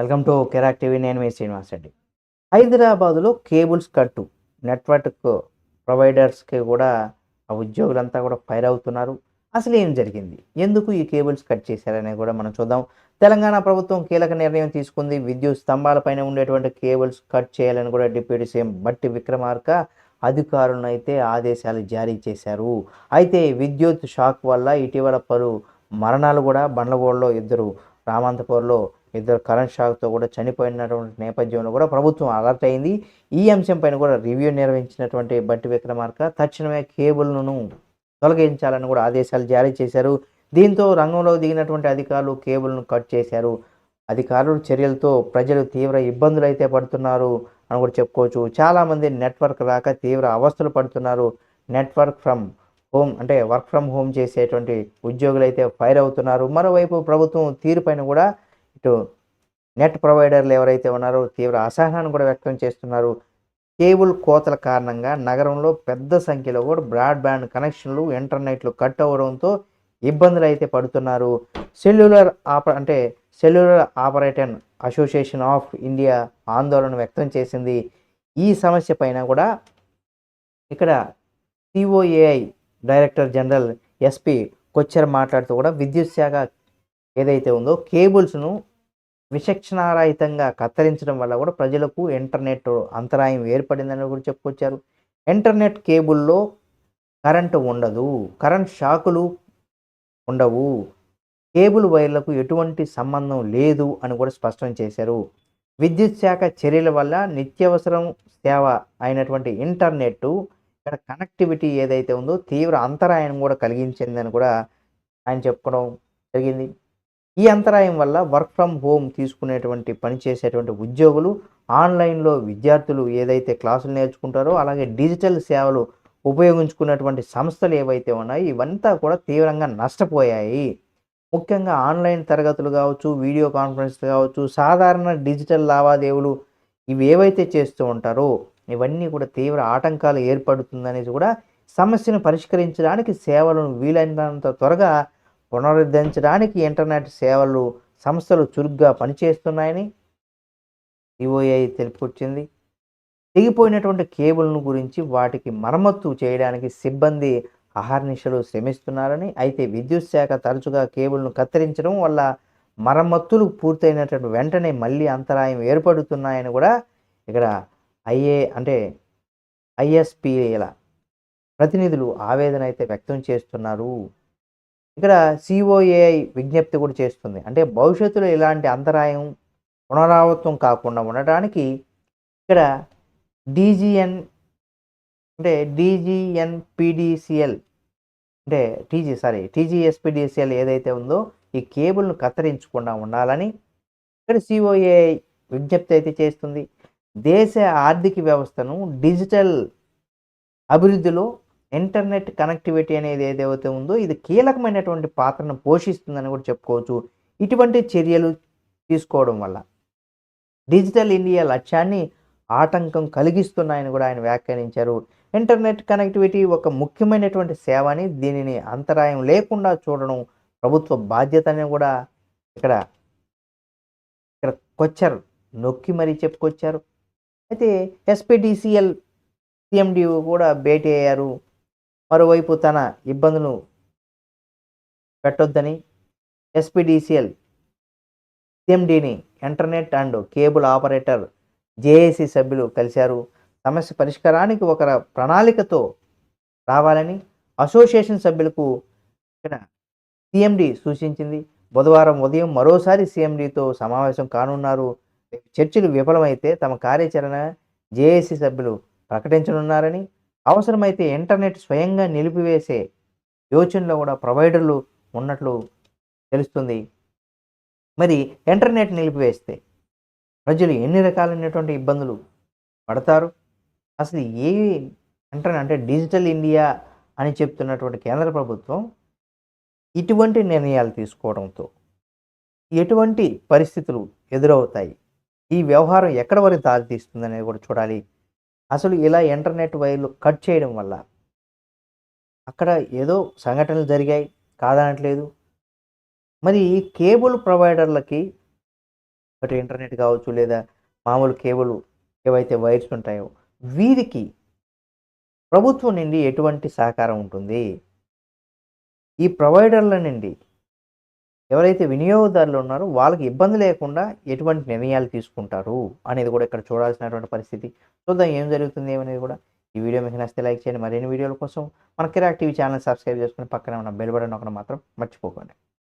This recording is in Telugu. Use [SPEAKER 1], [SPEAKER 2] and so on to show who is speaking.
[SPEAKER 1] వెల్కమ్ టు కెరాక్ టీవీ నేను మీ శ్రీనివాస్ రెడ్డి. హైదరాబాదులో కేబుల్స్ కట్టు నెట్వర్క్ ప్రొవైడర్స్కి కూడా ఆ ఉద్యోగులంతా కూడా ఫైర్ అవుతున్నారు. అసలు ఏం జరిగింది? ఎందుకు ఈ కేబుల్స్ కట్ చేశారనే కూడా మనం చూద్దాం. తెలంగాణ ప్రభుత్వం కీలక నిర్ణయం తీసుకుంది. విద్యుత్ స్తంభాలపైన ఉండేటువంటి కేబుల్స్ కట్ చేయాలని కూడా డిప్యూటీ సీఎం బట్టి విక్రమార్క అధికారులను అయితే ఆదేశాలు జారీ చేశారు. అయితే విద్యుత్ షాక్ వల్ల ఇటీవల పలు మరణాలు కూడా బండ్లగోడలో ఇద్దరు రామంతపూర్లో ఇద్దరు కరెంట్ షాక్తో కూడా చనిపోయినటువంటి నేపథ్యంలో కూడా ప్రభుత్వం అలర్ట్ అయింది. ఈ అంశం పైన కూడా రివ్యూ నిర్వహించినటువంటి బట్టి విక్రమార్క తక్షణమే కేబుల్ను తొలగించాలని కూడా ఆదేశాలు జారీ చేశారు. దీంతో రంగంలో దిగినటువంటి అధికారులు కేబుల్ను కట్ చేశారు. అధికారుల చర్యలతో ప్రజలు తీవ్ర ఇబ్బందులు అయితే పడుతున్నారు అని కూడా చెప్పుకోవచ్చు. చాలామంది నెట్వర్క్ రాక తీవ్ర అవస్థలు పడుతున్నారు. నెట్వర్క్ ఫ్రమ్ హోమ్ అంటే వర్క్ ఫ్రమ్ హోమ్ చేసేటువంటి ఉద్యోగులు అయితే ఫైర్ అవుతున్నారు. మరోవైపు ప్రభుత్వం తీరుపైన కూడా ఇటు నెట్ ప్రొవైడర్లు ఎవరైతే ఉన్నారో తీవ్ర అసహనాన్ని కూడా వ్యక్తం చేస్తున్నారు. కేబుల్ కోతల కారణంగా నగరంలో పెద్ద సంఖ్యలో కూడా బ్రాడ్బ్యాండ్ కనెక్షన్లు ఇంటర్నెట్లు కట్ అవ్వడంతో ఇబ్బందులు అయితే పడుతున్నారు. సెల్యులర్ ఆప అంటే cellular operator association of India ఆందోళన వ్యక్తం చేసింది. ఈ సమస్య పైన కూడా ఇక్కడ COAI director general SP Kochhar మాట్లాడుతూ కూడా విద్యుత్ శాఖ ఏదైతే ఉందో కేబుల్స్ను విచక్షణారహితంగా కత్తిరించడం వల్ల కూడా ప్రజలకు ఇంటర్నెట్ అంతరాయం ఏర్పడిందని కూడా చెప్పుకొచ్చారు. ఇంటర్నెట్ కేబుల్లో కరెంటు ఉండదు కరెంట్ షాకులు ఉండవు. కేబుల్ వైర్లకు ఎటువంటి సంబంధం లేదు అని కూడా స్పష్టం చేశారు. విద్యుత్ శాఖ చర్యల వల్ల నిత్యావసరం సేవ అయినటువంటి ఇంటర్నెట్ ఇక్కడ కనెక్టివిటీ ఏదైతే ఉందో తీవ్ర అంతరాయం కూడా కలిగించిందని కూడా ఆయన చెప్పుకోవడం జరిగింది. ఈ అంతరాయం వల్ల వర్క్ ఫ్రమ్ హోమ్ తీసుకునేటువంటి పనిచేసేటువంటి ఉద్యోగులు ఆన్లైన్లో విద్యార్థులు ఏదైతే క్లాసులు నేర్చుకుంటారో అలాగే డిజిటల్ సేవలు ఉపయోగించుకున్నటువంటి సంస్థలు ఏవైతే ఉన్నాయో ఇవంతా కూడా తీవ్రంగా నష్టపోయాయి. ముఖ్యంగా ఆన్లైన్ తరగతులు కావచ్చు వీడియో కాన్ఫరెన్స్ కావచ్చు సాధారణ డిజిటల్ లావాదేవీలు ఇవి ఏవైతే చేస్తూ ఉంటారో ఇవన్నీ కూడా తీవ్ర ఆటంకాలు ఏర్పడుతుందనేది కూడా సమస్యను పరిష్కరించడానికి సేవలను వీలైనంత త్వరగా పునరుద్ధరించడానికి ఇంటర్నెట్ సేవలు సంస్థలు చురుగ్గా పనిచేస్తున్నాయని సిఓఐ తెలుపుకొచ్చింది తెగిపోయినటువంటి కేబుల్ను గురించి వాటికి మరమ్మత్తు చేయడానికి సిబ్బంది అహర్నిశలు శ్రమిస్తున్నారని అయితే విద్యుత్ శాఖ తరచుగా కేబుల్ను కత్తిరించడం వల్ల మరమ్మత్తులు పూర్తయినటువంటి వెంటనే మళ్ళీ అంతరాయం ఏర్పడుతున్నాయని కూడా ఇక్కడ ఐఏ అంటే ఐఎస్పీల ప్రతినిధులు ఆవేదన అయితే వ్యక్తం చేస్తున్నారు. ఇక్కడ సిఓఏఐ విజ్ఞప్తి కూడా చేస్తుంది. అంటే భవిష్యత్తులో ఇలాంటి అంతరాయం పునరావృతం కాకుండా ఉండటానికి ఇక్కడ డీజీఎన్ అంటే డీజీఎన్ పీడీసీఎల్ అంటే టీజీ సారీ టీజీఎస్పిడిసిఎల్ ఏదైతే ఉందో ఈ కేబుల్ను కత్తిరించకుండా ఉండాలని ఇక్కడ సిఓఏ విజ్ఞప్తి అయితే చేస్తుంది. దేశ ఆర్థిక వ్యవస్థను డిజిటల్ అభివృద్ధిలో ఇంటర్నెట్ కనెక్టివిటీ అనేది ఏదైతే ఉందో ఇది కీలకమైనటువంటి పాత్రను పోషిస్తుందని కూడా చెప్పుకోవచ్చు. ఇటువంటి చర్యలు తీసుకోవడం వల్ల డిజిటల్ ఇండియా లక్ష్యాన్ని ఆటంకం కలిగిస్తున్నాయని కూడా ఆయన వ్యాఖ్యానించారు. ఇంటర్నెట్ కనెక్టివిటీ ఒక ముఖ్యమైనటువంటి సేవ అని దీనిని అంతరాయం లేకుండా చూడడం ప్రభుత్వ బాధ్యత అని కూడా ఇక్కడ ఇక్కడ కొచ్చారు. నొక్కి మరీ చెప్పుకొచ్చారు. అయితే ఎస్పీడిసిఎల్ సిఎండి కూడా భేటీ అయ్యారు. మరోవైపు తన ఇబ్బందులు పెట్టొద్దని SPDCL సిఎండిని internet and cable operator JAC సభ్యులు కలిశారు. సమస్య పరిష్కారానికి ఒక ప్రణాళికతో రావాలని అసోసియేషన్ సభ్యులకు ఇక్కడ సిఎండి సూచించింది. బుధవారం ఉదయం మరోసారి సీఎండీతో సమావేశం కానున్నారు. చర్చలు విఫలమైతే తమ కార్యాచరణ జేఏసీ సభ్యులు ప్రకటించనున్నారని అవసరమైతే ఇంటర్నెట్ స్వయంగా నిలిపివేసే యోచనలో కూడా ప్రొవైడర్లు ఉన్నట్లు తెలుస్తుంది. మరి ఇంటర్నెట్ నిలిపివేస్తే ప్రజలు ఎన్ని రకాలైనటువంటి ఇబ్బందులు పడతారు? అసలు ఏ ఇంటర్నెట్ అంటే డిజిటల్ ఇండియా అని చెప్తున్నటువంటి కేంద్ర ప్రభుత్వం ఇటువంటి నిర్ణయాలు తీసుకోవడంతో ఎటువంటి పరిస్థితులు ఎదురవుతాయి? ఈ వ్యవహారం ఎక్కడ వరకు దారితీస్తుంది అనేది కూడా చూడాలి. అసలు ఇలా ఇంటర్నెట్ వైర్లు కట్ చేయడం వల్ల అక్కడ ఏదో సంఘటనలు జరిగాయి కాదనట్లేదు. మరి కేబుల్ ప్రొవైడర్లకి ఒకటి ఇంటర్నెట్ కావచ్చు లేదా మామూలు కేబుల్ ఏవైతే వైర్స్ ఉంటాయో వీరికి ప్రభుత్వం నుండి ఎటువంటి సహకారం ఉంటుంది? ఈ ప్రొవైడర్ల నుండి ఎవరైతే వినియోగదారులు ఉన్నారో వాళ్ళకి ఇబ్బంది లేకుండా ఎటువంటి నిర్ణయాలు తీసుకుంటారు అనేది కూడా ఇక్కడ చూడాల్సినటువంటి పరిస్థితి. చూద్దాం ఏం జరుగుతుంది ఏమనేది కూడా. ఈ వీడియో మీకు నచ్చితే లైక్ చేయండి. మరిన్ని వీడియోల కోసం మన కిరాక్ టీవీ ఛానల్ సబ్స్క్రైబ్ చేసుకుని పక్కనే ఉన్న బెల్ బటన్ ఒకటి మాత్రం మర్చిపోకండి.